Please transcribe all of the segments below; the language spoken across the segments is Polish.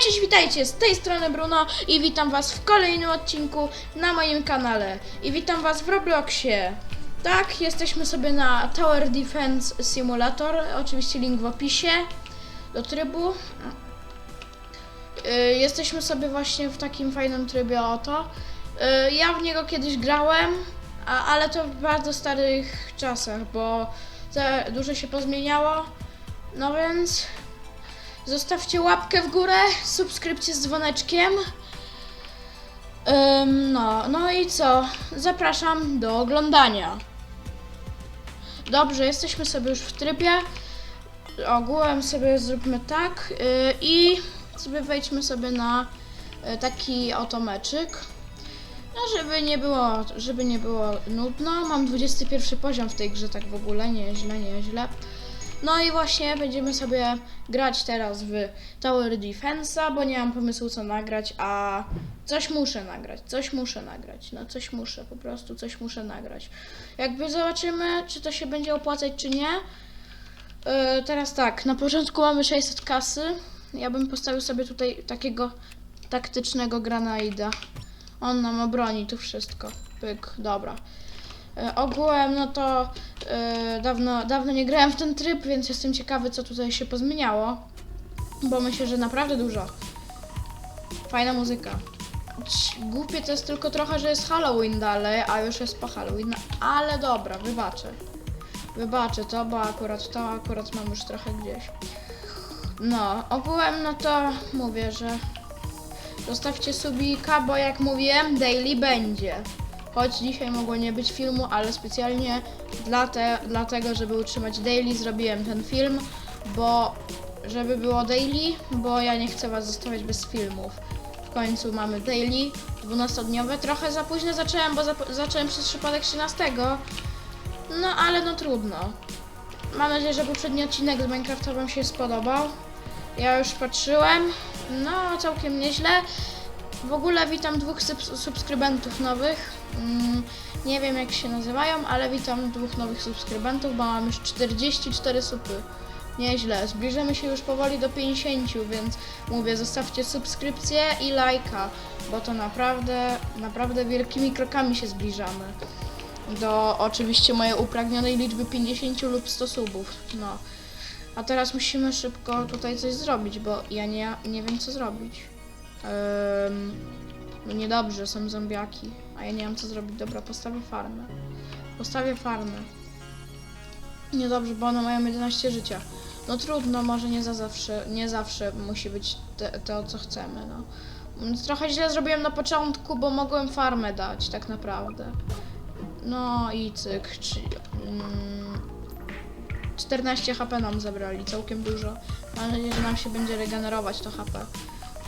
cześć, witajcie, z tej strony Bruno i witam was w kolejnym odcinku na moim kanale. I witam was w Robloxie. Tak, jesteśmy sobie na Tower Defense Simulator, oczywiście link w opisie do trybu. Y, Jesteśmy sobie właśnie w takim fajnym trybie oto. Y, Ja w niego kiedyś grałem, ale to w bardzo starych czasach, bo za dużo się pozmieniało. No więc Zostawcie łapkę w górę, subskrypcję z dzwoneczkiem. No, no i co? Zapraszam do oglądania. Dobrze, jesteśmy sobie już w trybie. Ogółem sobie zróbmy tak yy, i sobie wejdźmy sobie na y, taki oto meczyk. No, żeby nie było, żeby nie było nudno. Mam 21 poziom w tej grze, tak w ogóle, nieźle, nieźle. No i właśnie będziemy sobie grać teraz w Tower Defense'a, bo nie mam pomysłu co nagrać, a coś muszę nagrać, coś muszę nagrać, no coś muszę, po prostu coś muszę nagrać. Jakby zobaczymy, czy to się będzie opłacać, czy nie. Yy, teraz tak, na początku mamy 600 kasy. Ja bym postawił sobie tutaj takiego taktycznego granaida. On nam obroni tu wszystko. Pyk, dobra. E, ogółem, no to e, dawno, dawno nie grałem w ten tryb, więc jestem ciekawy, co tutaj się pozmieniało. Bo myślę, że naprawdę dużo. Fajna muzyka. Głupie to jest tylko trochę, że jest Halloween dalej, a już jest po Halloween, ale dobra, wybaczę. Wybaczę to, bo akurat to akurat mam już trochę gdzieś. No, ogółem, no to mówię, że zostawcie subika, bo jak mówiłem, daily będzie. Choć dzisiaj mogło nie być filmu, ale specjalnie dla te, dlatego, żeby utrzymać daily, zrobiłem ten film, bo żeby było daily, bo ja nie chcę was zostawiać bez filmów. W końcu mamy daily, 12-dniowe. Trochę za późno zacząłem, bo zap- zacząłem przez przypadek 13. No ale no trudno. Mam nadzieję, że poprzedni odcinek z Minecrafta wam się spodobał. Ja już patrzyłem. No, całkiem nieźle. W ogóle witam dwóch sub- subskrybentów nowych. Mm, nie wiem jak się nazywają, ale witam dwóch nowych subskrybentów, bo mam już 44 supy. Nieźle. Zbliżamy się już powoli do 50, więc mówię, zostawcie subskrypcję i lajka, bo to naprawdę, naprawdę wielkimi krokami się zbliżamy. Do oczywiście mojej upragnionej liczby 50 lub 100 subów. No. A teraz musimy szybko tutaj coś zrobić, bo ja nie, nie wiem co zrobić. No niedobrze, są zombiaki, a ja nie wiem co zrobić. Dobra, postawię farmę. Postawię farmę. Niedobrze, bo one mają 11 życia. No trudno, może nie za zawsze, nie zawsze musi być te, to, co chcemy, no. Trochę źle zrobiłem na początku, bo mogłem farmę dać, tak naprawdę. No i cyk, czy, mm, 14 HP nam zabrali, całkiem dużo. Mam nadzieję, że nam się będzie regenerować to HP.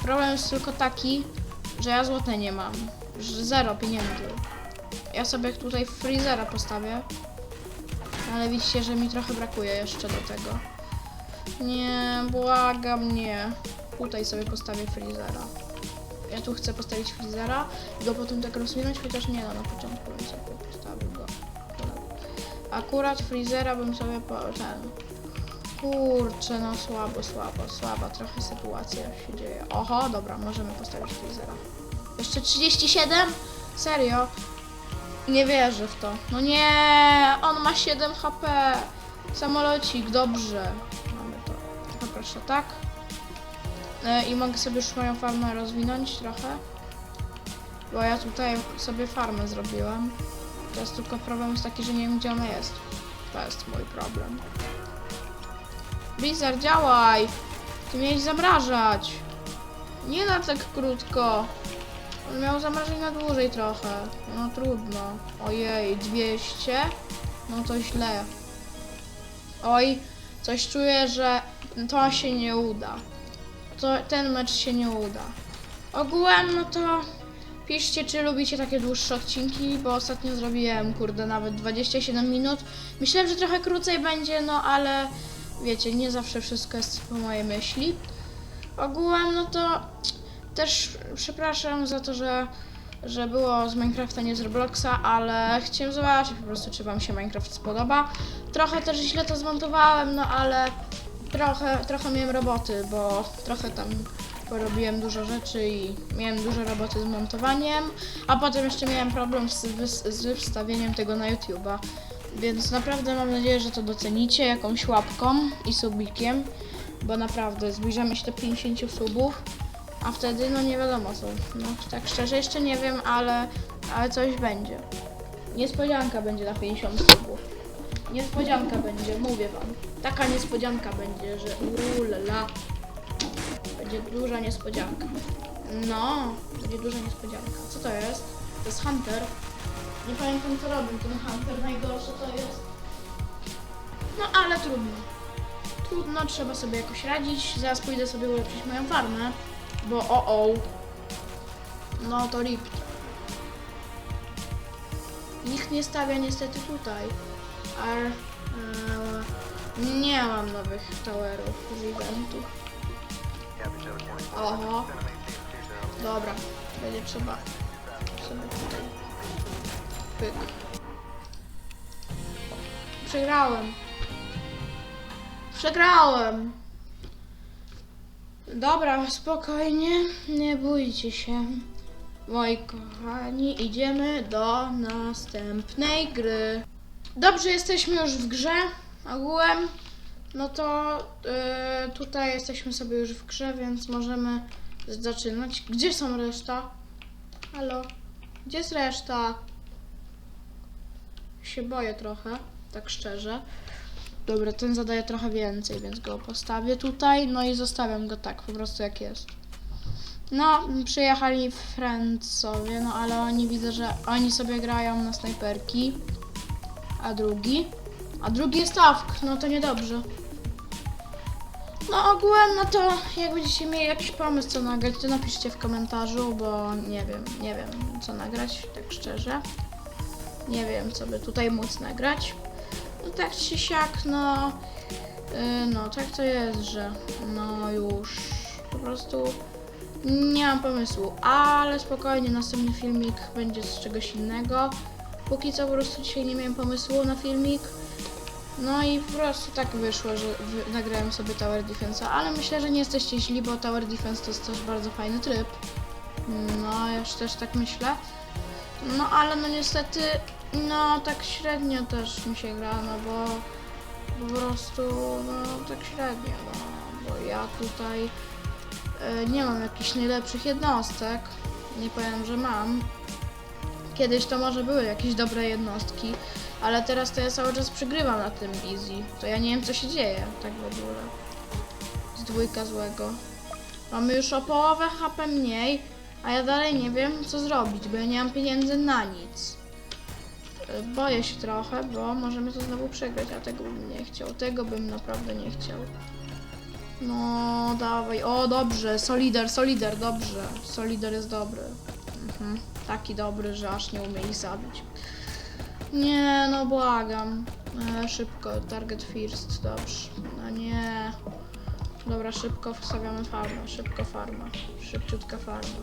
Problem jest tylko taki, że ja złote nie mam. Zero pieniędzy. Ja sobie tutaj freezera postawię. Ale widzicie, że mi trochę brakuje jeszcze do tego. Nie, błagam, nie. Tutaj sobie postawię freezera. Ja tu chcę postawić freezera i go potem tak rozwinąć, chociaż nie no, na początku bym sobie postawił go. Akurat freezera bym sobie po ten. Kurczę, no słabo, słabo, słaba trochę sytuacja się dzieje. Oho, dobra, możemy postawić freezera. Jeszcze 37? Serio? Nie wierzę w to. No nie, on ma 7 HP. Samolocik, dobrze. Mamy to. Poproszę tak. E, I mogę sobie już moją farmę rozwinąć trochę. Bo ja tutaj sobie farmę zrobiłam. Teraz tylko problem jest taki, że nie wiem gdzie ona jest. To jest mój problem. Blizzard, działaj! Ty miałeś zamrażać! Nie na tak krótko. On miał zamrażać na dłużej trochę. No trudno. Ojej, 200? No to źle. Oj, coś czuję, że to się nie uda. To, ten mecz się nie uda. Ogółem, no to piszcie, czy lubicie takie dłuższe odcinki, bo ostatnio zrobiłem, kurde, nawet 27 minut. Myślałem, że trochę krócej będzie, no ale wiecie, nie zawsze wszystko jest po mojej myśli. Ogółem, no to też przepraszam za to, że, że było z Minecrafta, nie z Robloxa, ale chciałem zobaczyć po prostu, czy wam się Minecraft spodoba. Trochę też źle to zmontowałem, no ale trochę, trochę miałem roboty, bo trochę tam porobiłem dużo rzeczy i miałem dużo roboty z montowaniem, a potem jeszcze miałem problem z, wys- z wstawieniem tego na YouTube'a. Więc naprawdę mam nadzieję, że to docenicie jakąś łapką i subikiem, bo naprawdę zbliżamy się do 50 subów, a wtedy no nie wiadomo co. No tak szczerze jeszcze nie wiem, ale, ale coś będzie. Niespodzianka będzie na 50 subów. Niespodzianka będzie, mówię wam. Taka niespodzianka będzie, że ulala. Będzie duża niespodzianka. No, będzie duża niespodzianka. Co to jest? To jest Hunter. Nie pamiętam co robił ten Hunter, najgorsze to jest. No ale trudno. Trudno, trzeba sobie jakoś radzić. Zaraz pójdę sobie ulepszyć moją farmę, bo o o. No to rip. Nikt nie stawia niestety tutaj. A e, nie mam nowych towerów z eventu. Oho. Dobra, będzie trzeba. Pyk. Przegrałem. Przegrałem. Dobra, spokojnie, nie bójcie się. Moi kochani, idziemy do następnej gry. Dobrze, jesteśmy już w grze ogółem. No to y, tutaj jesteśmy sobie już w grze, więc możemy zaczynać. Gdzie są reszta? Halo? Gdzie jest reszta? Się boję trochę, tak szczerze. Dobra, ten zadaje trochę więcej, więc go postawię tutaj, no i zostawiam go tak, po prostu jak jest. No, przyjechali Francowie, no ale oni widzę, że oni sobie grają na snajperki. A drugi? A drugi jest AFK, no to niedobrze. No ogółem, no to jak będziecie mieli jakiś pomysł co nagrać, to napiszcie w komentarzu, bo nie wiem, nie wiem co nagrać, tak szczerze. Nie wiem, co by tutaj móc nagrać. No tak czy siak, no... Yy, no tak to jest, że no już po prostu nie mam pomysłu, ale spokojnie, następny filmik będzie z czegoś innego. Póki co po prostu dzisiaj nie miałem pomysłu na filmik. No i po prostu tak wyszło, że nagrałem sobie Tower Defense'a, ale myślę, że nie jesteście źli, bo Tower Defense to jest też bardzo fajny tryb. No, ja też tak myślę. No, ale no niestety, no tak średnio też mi się gra, no bo po prostu, no tak średnio, no, bo ja tutaj e, nie mam jakichś najlepszych jednostek. Nie powiem, że mam. Kiedyś to może były jakieś dobre jednostki, ale teraz to ja cały czas przegrywam na tym easy. To ja nie wiem co się dzieje, tak w ogóle. Z dwójka złego. Mamy już o połowę HP mniej, a ja dalej nie wiem co zrobić, bo ja nie mam pieniędzy na nic. Boję się trochę, bo możemy to znowu przegrać, a tego bym nie chciał. Tego bym naprawdę nie chciał. No, dawaj. O, dobrze. Solider, Solider, dobrze. Solider jest dobry. Mhm. Taki dobry, że aż nie umie ich zabić. Nie, no błagam. E, szybko, target first, dobrze. No nie. Dobra, szybko wstawiamy farmę, szybko farma. Szybciutka farma.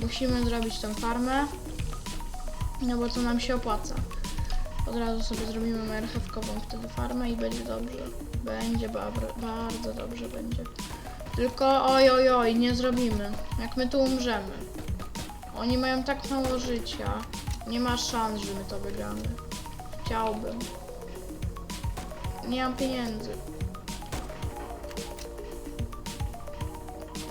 Musimy zrobić tą farmę. No bo to nam się opłaca. Od razu sobie zrobimy marchewkową wtedy farmę i będzie dobrze. Będzie bardzo dobrze będzie. Tylko oj oj oj, nie zrobimy. Jak my tu umrzemy. Oni mają tak mało życia. Nie ma szans, że my to wygramy. Chciałbym. Nie mam pieniędzy.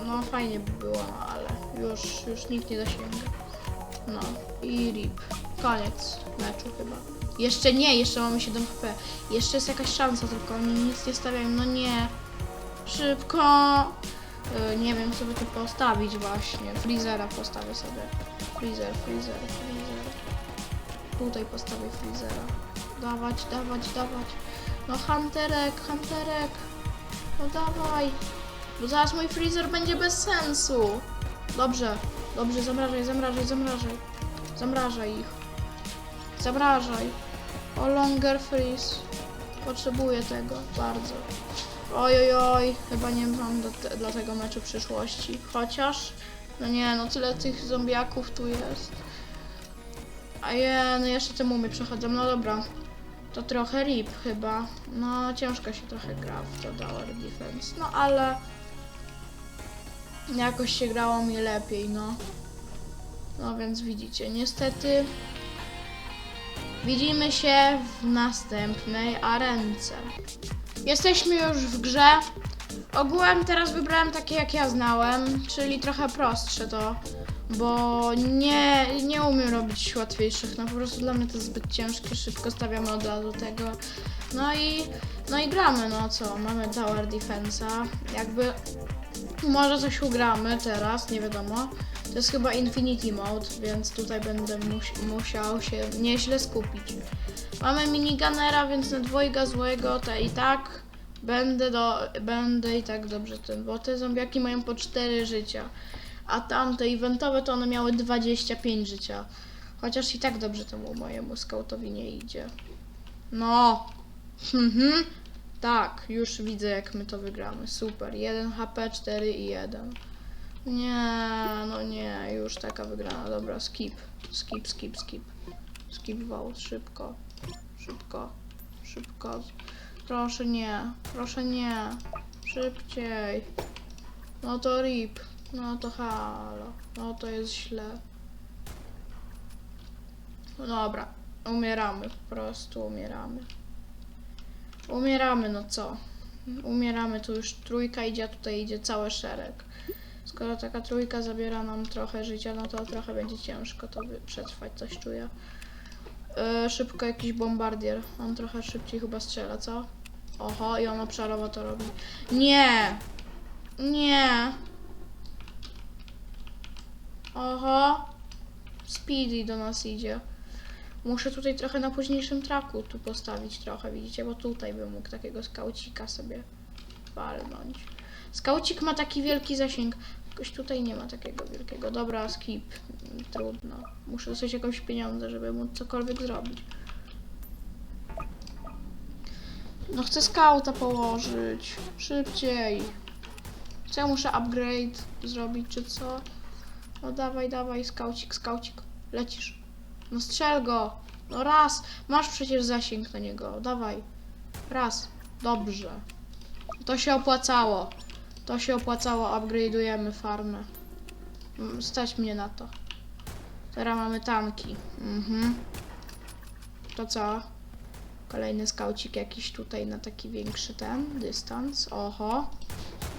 No fajnie by było, ale już, już nikt nie dosięga. No i rip. Koniec meczu chyba. Jeszcze nie, jeszcze mamy 7 HP. Jeszcze jest jakaś szansa, tylko oni nic nie stawiają. No nie. Szybko. Y, nie wiem, by tu postawić właśnie. Freezera postawię sobie. Freezer, freezer, freezer. Tutaj postawię freezera. Dawać, dawać, dawać. No Hunterek, Hunterek. No dawaj. Bo zaraz mój freezer będzie bez sensu. Dobrze, dobrze, zamrażaj, zamrażaj, zamrażaj. Zamrażaj ich. Zamrażaj. O longer freeze. Potrzebuję tego bardzo. Oj, oj, oj. Chyba nie mam do te, dla tego meczu przyszłości. Chociaż, no nie, no tyle tych zombiaków tu jest. A je, no jeszcze te mumy przechodzą. No dobra. To trochę rip chyba. No ciężko się trochę gra w to Tower Defense. No ale... jakoś się grało mi lepiej, no. No więc widzicie, niestety widzimy się w następnej arence. Jesteśmy już w grze. Ogółem teraz wybrałem takie jak ja znałem, czyli trochę prostsze to, bo nie, nie umiem robić łatwiejszych, no po prostu dla mnie to zbyt ciężkie, szybko stawiamy od razu tego. No i, no i gramy, no co, mamy Tower Defense'a, jakby może coś ugramy teraz, nie wiadomo. Jest chyba Infinity Mode, więc tutaj będę mus- musiał się nieźle skupić. Mamy minigunera, więc na dwojga złego to i tak będę, do, będę i tak dobrze ten, bo te zombiaki mają po 4 życia, a tamte eventowe to one miały 25 życia. Chociaż i tak dobrze temu mojemu skautowi nie idzie. No. Mhm. Tak, już widzę jak my to wygramy. Super. 1 HP, 4 i 1. Nie, no nie, już taka wygrana. Dobra, skip. Skip, skip, skip. Skip vote, szybko. Szybko. Szybko. Proszę nie, proszę nie. Szybciej. No to rip. No to halo. No to jest źle. No dobra. Umieramy, po prostu umieramy. Umieramy, no co? Umieramy, tu już trójka idzie, a tutaj idzie cały szereg. Skoro taka trójka zabiera nam trochę życia, no to trochę będzie ciężko to przetrwać, coś czuję. Yy, szybko jakiś bombardier. On trochę szybciej chyba strzela, co? Oho, i on obszarowo to robi. Nie! Nie! Oho! Speedy do nas idzie. Muszę tutaj trochę na późniejszym traku tu postawić trochę, widzicie? Bo tutaj bym mógł takiego skaucika sobie walnąć. Skaucik ma taki wielki zasięg. Jakoś tutaj nie ma takiego wielkiego. Dobra, skip. Trudno. Muszę dostać jakieś pieniądze, żeby móc cokolwiek zrobić. No chcę skauta położyć. Szybciej. Co ja muszę upgrade zrobić, czy co? No dawaj, dawaj, skaucik, skaucik. Lecisz. No strzel go. No raz. Masz przecież zasięg na niego. Dawaj. Raz. Dobrze. To się opłacało. To się opłacało. Upgrade'ujemy farmę. Mm, Stać mnie na to. Teraz mamy tanki. Mhm. To co? Kolejny skaucik jakiś tutaj na taki większy ten dystans. Oho.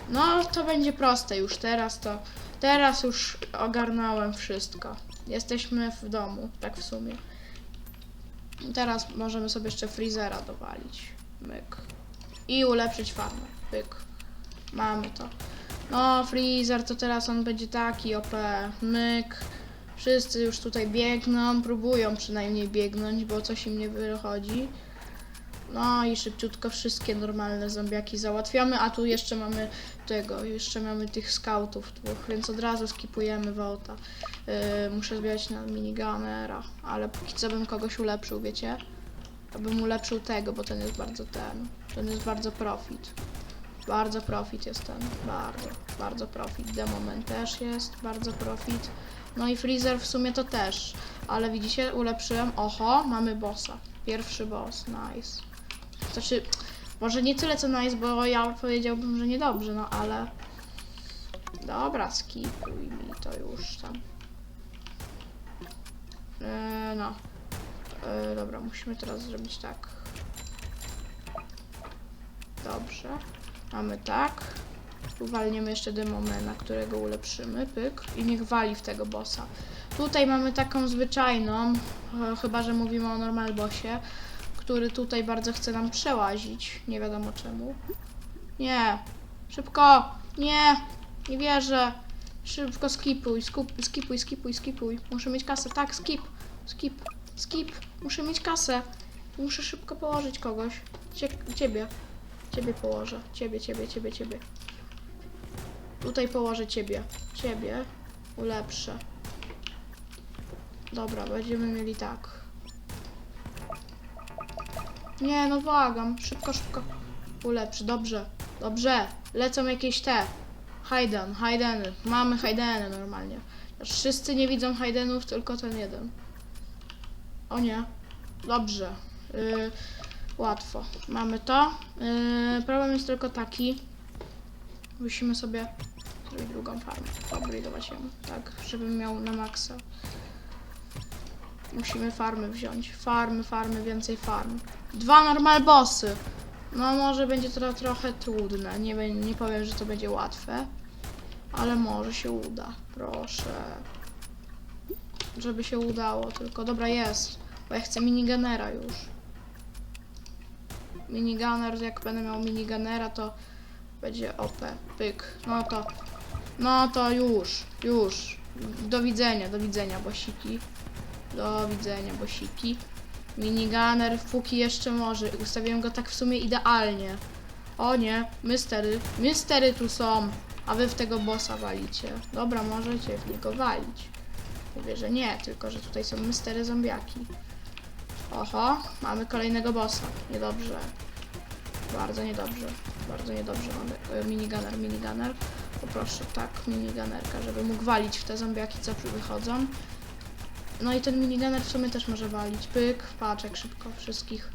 No to będzie proste już teraz to. Teraz już ogarnąłem wszystko. Jesteśmy w domu, tak w sumie. Teraz możemy sobie jeszcze freezera dowalić. Myk. I ulepszyć farmę. Pyk. Mamy to. No, freezer to teraz on będzie taki OP. Myk. Wszyscy już tutaj biegną, próbują przynajmniej biegnąć, bo coś im nie wychodzi. No i szybciutko wszystkie normalne zombiaki załatwiamy, a tu jeszcze mamy tego, jeszcze mamy tych scoutów dwóch, więc od razu skipujemy Wołta. Yy, muszę zbierać na minigunera, ale póki co bym kogoś ulepszył, wiecie? To bym ulepszył tego, bo ten jest bardzo ten, ten jest bardzo profit. Bardzo profit jest ten, bardzo, bardzo profit. Demoman też jest, bardzo profit. No i Freezer w sumie to też, ale widzicie, ulepszyłem, oho, mamy bossa. Pierwszy boss, nice. Znaczy, może nie tyle co nice, bo ja powiedziałbym, że niedobrze, no ale... Dobra, skipuj mi to już tam. Eee, no. Eee, dobra, musimy teraz zrobić tak. Dobrze. Mamy tak. Tu walniemy jeszcze demomena, którego ulepszymy. Pyk. I niech wali w tego bossa. Tutaj mamy taką zwyczajną, e, chyba że mówimy o normal bossie, który tutaj bardzo chce nam przełazić. Nie wiadomo czemu. Nie. Szybko. Nie. Nie wierzę. Szybko skipuj, skup, skipuj, skipuj, skipuj. Muszę mieć kasę. Tak, skip. Skip. Skip. Muszę mieć kasę. Muszę szybko położyć kogoś. Cie, ciebie. Ciebie położę. Ciebie, ciebie, ciebie, ciebie. Tutaj położę ciebie. Ciebie. Ulepszę. Dobra, będziemy mieli tak. Nie, no błagam. Szybko, szybko. Ulepszy. Dobrze. Dobrze. Lecą jakieś te. Hayden, Haydeny. Mamy Haydeny normalnie. Wszyscy nie widzą Haydenów, tylko ten jeden. O nie. Dobrze. Yy, łatwo. Mamy to. Yy, problem jest tylko taki. Musimy sobie zrobić drugą farmę. Upgrade'ować ją, tak, żebym miał na maksa. Musimy farmy wziąć. Farmy, farmy, więcej farm. Dwa normal bossy. No może będzie to trochę trudne. Nie, nie powiem, że to będzie łatwe. Ale może się uda. Proszę. Żeby się udało. Tylko dobra jest. Bo ja chcę minigunera już. Minigunner, jak będę miał minigunera, to będzie OP. Pyk. No to. No to już. Już. Do widzenia, do widzenia, bosiki. Do widzenia, bosiki. Minigunner, póki jeszcze może. Ustawiłem go tak w sumie idealnie. O nie, mystery. Mystery tu są. A wy w tego bossa walicie. Dobra, możecie w niego walić. Mówię, że nie, tylko że tutaj są mystery zombiaki. Oho, mamy kolejnego bossa. Niedobrze. Bardzo niedobrze. Bardzo niedobrze mamy. e, Minigunner, minigunner. Poproszę, tak, minigunnerka, żeby mógł walić w te zombiaki, co wychodzą. No i ten minigunner w sumie też może walić. Pyk, paczek szybko wszystkich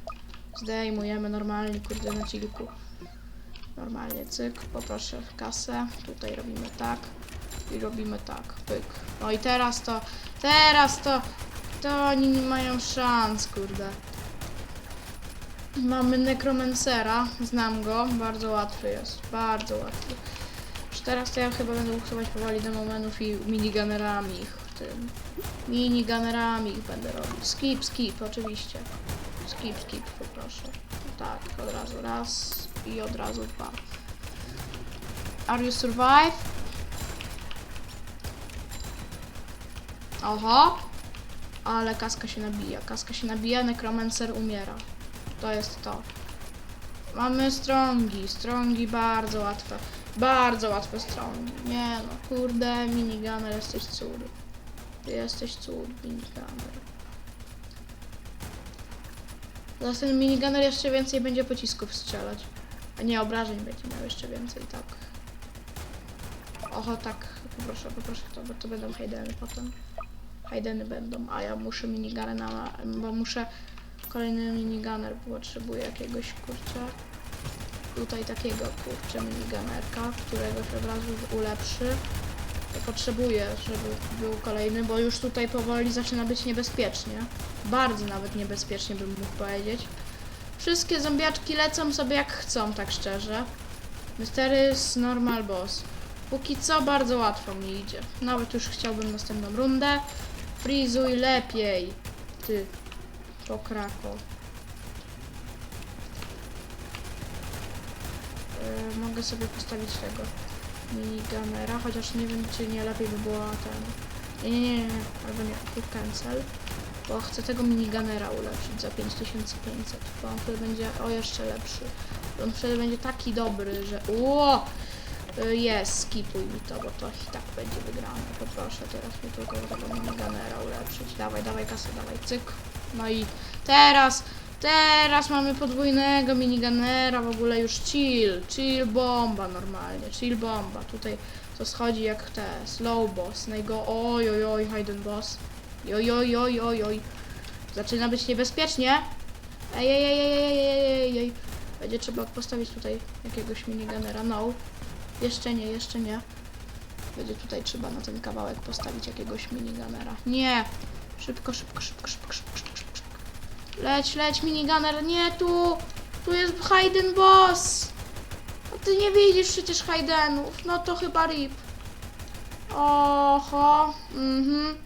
zdejmujemy normalnie, kurde, na chillku. Normalnie, cyk, poproszę kasę. Tutaj robimy tak i robimy tak, pyk. No i teraz to, teraz to, to oni nie mają szans, kurde. Mamy Necromancera, znam go, bardzo łatwy jest, bardzo łatwy. Już teraz to ja chyba będę usuwać powoli demomenów i minigunnerami ich tym. Minigunnerami ich będę robić. Skip, skip, oczywiście. Skip, skip, poproszę. Tak, od razu raz i od razu dwa. Are you survive? Oho! Ale kaska się nabija, kaska się nabija, Necromancer umiera. To jest to. Mamy strongi, strongi bardzo łatwe. Bardzo łatwe strongi. Nie no, kurde, minigunner, jesteś cud. Ty jesteś cud, minigunner. Zaraz ten minigunner jeszcze więcej będzie pocisków strzelać. A nie, obrażeń będzie miał jeszcze więcej, tak. Oho, tak, poproszę, poproszę to, bo to będą hajdeny potem. Hajdeny będą, a ja muszę minigunner na, bo muszę kolejny minigunner, bo potrzebuję jakiegoś, kurczę, tutaj takiego, kurczę, minigunnerka, którego się od razu ulepszy. To potrzebuję, żeby był kolejny, bo już tutaj powoli zaczyna być niebezpiecznie. Bardzo nawet niebezpiecznie bym mógł powiedzieć. Wszystkie zombiaczki lecą sobie jak chcą, tak szczerze. Mysterys normal boss. Póki co bardzo łatwo mi idzie. Nawet już chciałbym następną rundę. Frizuj lepiej. Ty. Pokrako. Yy, mogę sobie postawić tego minigunera, chociaż nie wiem czy nie lepiej by było ten... Nie, nie, nie, nie, albo nie, quick cancel. Bo chcę tego minigunera ulepszyć za 5500, bo on wtedy będzie o jeszcze lepszy. On wtedy będzie taki dobry, że ło! Y, Jest, skipuj mi to, bo to i tak będzie wygrane. Poproszę teraz mi tylko tego minigunera ulepszyć. Dawaj, dawaj kasę, dawaj, cyk. No i teraz, teraz mamy podwójnego minigunera, w ogóle już chill, chill bomba normalnie, chill bomba. Tutaj to schodzi jak te, slow boss, najgo, oj, oj, oj, hidden boss. Oj, oj, oj, oj, oj. Zaczyna być niebezpiecznie. Ej, ej, ej, ej, ej, ej, ej, ej. Będzie trzeba postawić tutaj jakiegoś minigunera, no. Jeszcze nie, jeszcze nie. Będzie tutaj trzeba na ten kawałek postawić jakiegoś minigunera. Nie! Szybko, szybko, szybko, szybko, szybko, szybko, szybko. Leć, leć, minigunner, nie tu! Tu jest Hayden Boss! A ty nie widzisz przecież Haydenów. No to chyba RIP. Oho, mhm.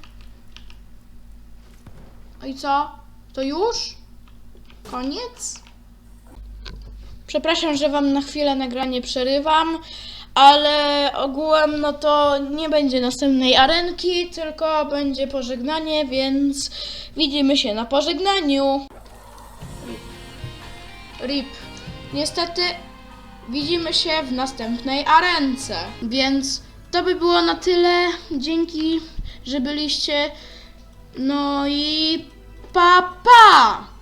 No i co? To już? Koniec? Przepraszam, że wam na chwilę nagranie przerywam, ale ogółem no to nie będzie następnej arenki, tylko będzie pożegnanie, więc widzimy się na pożegnaniu. RIP. Niestety widzimy się w następnej arence, więc to by było na tyle. Dzięki, że byliście. No i pa pa!